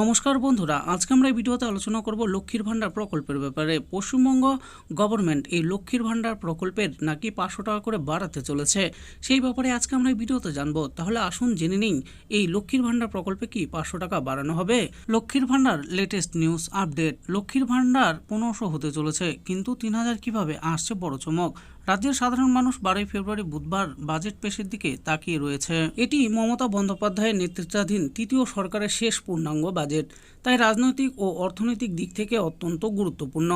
নমস্কার বন্ধুরা, আজকে আমরা এই ভিডিওতে আলোচনা করব লক্ষ্মীর ভাণ্ডার প্রকল্পের ব্যাপারে। পশ্চিমবঙ্গ গভর্নমেন্ট এই লক্ষ্মীর ভাণ্ডার প্রকল্পের নাকি পাঁচশো টাকা করে বাড়াতে চলেছে, সেই ব্যাপারে আজকে আমরা এই ভিডিওতে জানব। তাহলে আসুন জেনে নিন এই লক্ষ্মীর ভাণ্ডার প্রকল্পে কি পাঁচশো টাকা বাড়ানো হবে? লক্ষ্মীর ভাণ্ডার লেটেস্ট নিউজ আপডেট লক্ষ্মীর ভাণ্ডার পনেরোশো হতে চলেছে, কিন্তু তিন হাজার কীভাবে আসছে বড় চমক? রাজ্যের সাধারণ মানুষ বারোই ফেব্রুয়ারি বুধবার বাজেট পেশের দিকে তাকিয়ে রয়েছে। এটি মমতা বন্দ্যোপাধ্যায়ের নেতৃত্বাধীন তৃতীয় সরকারের শেষ পূর্ণাঙ্গ বাজেট। তাই রাজনৈতিক ও অর্থনৈতিক দিক থেকে অত্যন্ত গুরুত্বপূর্ণ।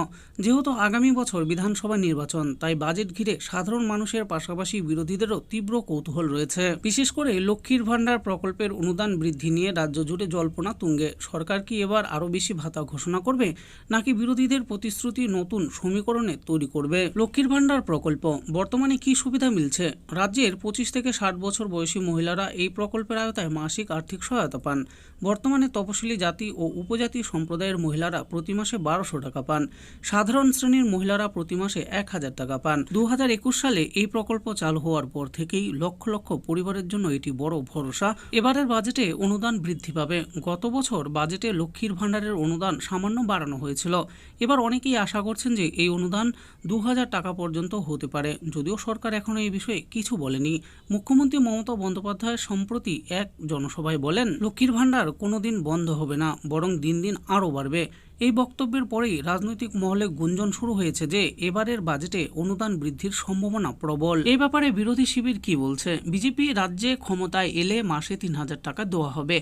যেহেতু আগামী বছর বিধানসভা নির্বাচন, তাই বাজেট ঘিরে সাধারণ মানুষের পাশাপাশি বিরোধীদেরও তীব্র কৌতূহল রয়েছে। বিশেষ করে লক্ষ্মীর ভাণ্ডার প্রকল্পের অনুদান বৃদ্ধি নিয়ে রাজ্য জুড়ে জল্পনা তুঙ্গে। সরকার কি এবার আরও বেশি ভাতা ঘোষণা করবে, নাকি বিরোধীদের প্রতিশ্রুতি নতুন সমীকরণে তৈরি করবে? লক্ষ্মীর ভাণ্ডার প্রকল্প বর্তমানে কি সুবিধা মিলছে? রাজ্যের পঁচিশ থেকে ষাট বছর বয়সী মহিলারা এই প্রকল্পের আওতায় মাসিক আর্থিক সহায়তা পান। বর্তমানে তপশিলি জাতি ও উপজাতি সম্প্রদায়ের মহিলারা প্রতি মাসে বারোশো টাকা পান। সাধারণ শ্রেণির মহিলারা প্রতি মাসে এক হাজার টাকা পান। দু হাজার একুশ সালে এই প্রকল্প চালু হওয়ার পর থেকেই লক্ষ লক্ষ পরিবারের জন্য এটি বড় ভরসা। এবারের বাজেটে অনুদান বৃদ্ধি পাবে। গত বছর বাজেটে লক্ষ্মীর ভাণ্ডারের অনুদান সামান্য বাড়ানো হয়েছিল। এবার অনেকেই আশা করছেন যে এই অনুদান দু হাজার টাকা পর্যন্ত হতে পারে। যদিও সরকার এখনও এই বিষয়ে কিছু বলেনি। মুখ্যমন্ত্রী মমতা বন্দ্যোপাধ্যায় সম্প্রতি এক জনসভায় বলেন, লক্ষ্মীর ভাণ্ডার কোনোদিন বন্ধ হবে না, বরং দিন দিন আরও বাড়বে। এই বক্তব্যের পরেই রাজনৈতিক মহলে গুঞ্জন শুরু হয়েছে যে এবারের বাজেটে অনুদান বৃদ্ধির সম্ভাবনা প্রবল। এ ব্যাপারে বিরোধী শিবির কি বলছে? বিজেপি রাজ্যে ক্ষমতায় এলে মাসে তিন হাজার টাকা দেওয়া হবে।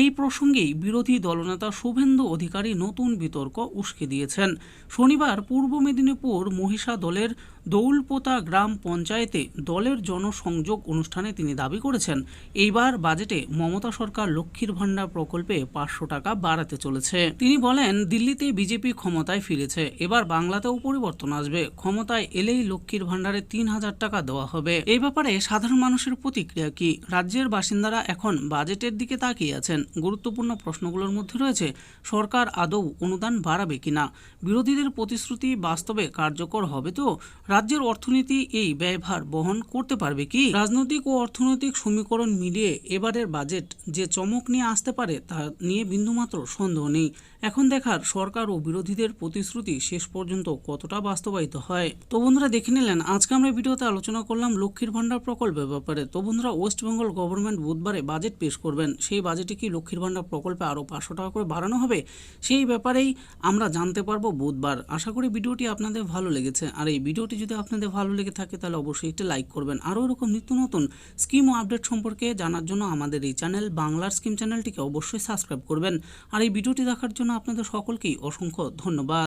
এই প্রসঙ্গেই বিরোধী দলনেতা শুভেন্দু অধিকারী নতুন বিতর্ক উস্কে দিয়েছেন। শনিবার পূর্ব মেদিনীপুর মহিষা দলের দৌলপোতা গ্রাম পঞ্চায়েতে দলের জনসংযোগ অনুষ্ঠানে তিনি দাবি করেছেন, এইবার বাজেটে মমতা সরকার লক্ষ্মীর ভাণ্ডার প্রকল্পে পাঁচশো টাকা বাড়াতে চলেছে। তিনি বলেন দিল্লিতে বিজেপি ক্ষমতায় ফিরেছে। এবার বাংলাতেও পরিবর্তন আসবে। ক্ষমতায় এলেই লক্ষ্মীর ভাণ্ডারে তিন হাজার টাকা দেওয়া হবে। এই ব্যাপারে সাধারণ মানুষের প্রতিক্রিয়া কি? রাজ্যের বাসিন্দারা এখন বাজেটের দিকে তাকিয়ে আছেন। গুরুত্বপূর্ণ প্রশ্নগুলোর মধ্যে রয়েছে, সরকার আদৌ অনুদান বাড়াবে কিনা? বিরোধীদের প্রতিশ্রুতি বাস্তবে কার্যকর হবে তো? রাজ্যের অর্থনীতি এই ব্যয়ভার বহন করতে পারবে কি? রাজনৈতিক ও অর্থনৈতিক সমীকরণ মিলিয়ে এবারের বাজেট যে চমক নিয়ে আসতে পারে তা নিয়ে বিন্দুমাত্র সন্দেহ নেই। এখন দেখার সরকার ও বিরোধীদের প্রতিশ্রুতি শেষ পর্যন্ত কতটা বাস্তবায়িত হয়? তো বন্ধুরা দেখে নিলেন, আজকে আমরা ভিডিওতে আলোচনা করলাম লক্ষ্মীর ভাণ্ডার প্রকল্পের ব্যাপারে। তো বন্ধুরা, ওয়েস্ট বেঙ্গল গভর্নমেন্ট বুধবারে বাজেট পেশ করবেন। সেই বাজেটে কি লক্ষ্মীর ভাণ্ডার প্রকল্পে আরও পাঁচশো টাকা করে বাড়ানো হবে? সেই ব্যাপারেই আমরা জানতে পারব বুধবার। আশা করি ভিডিওটি আপনাদের ভালো লেগেছে। আর এই ভিডিওটি যদি আপনাদের ভালো লেগে থাকে, তাহলে অবশ্যই একটি লাইক করবেন। আরও এরকম নিত্য নতুন স্কিম ও আপডেট সম্পর্কে জানার জন্য আমাদের এই চ্যানেল বাংলার স্কিম চ্যানেলটিকে অবশ্যই সাবস্ক্রাইব করবেন। আর এই ভিডিওটি দেখার জন্য আপনাদের সকলকেই অসংখ্য ধন্যবাদ।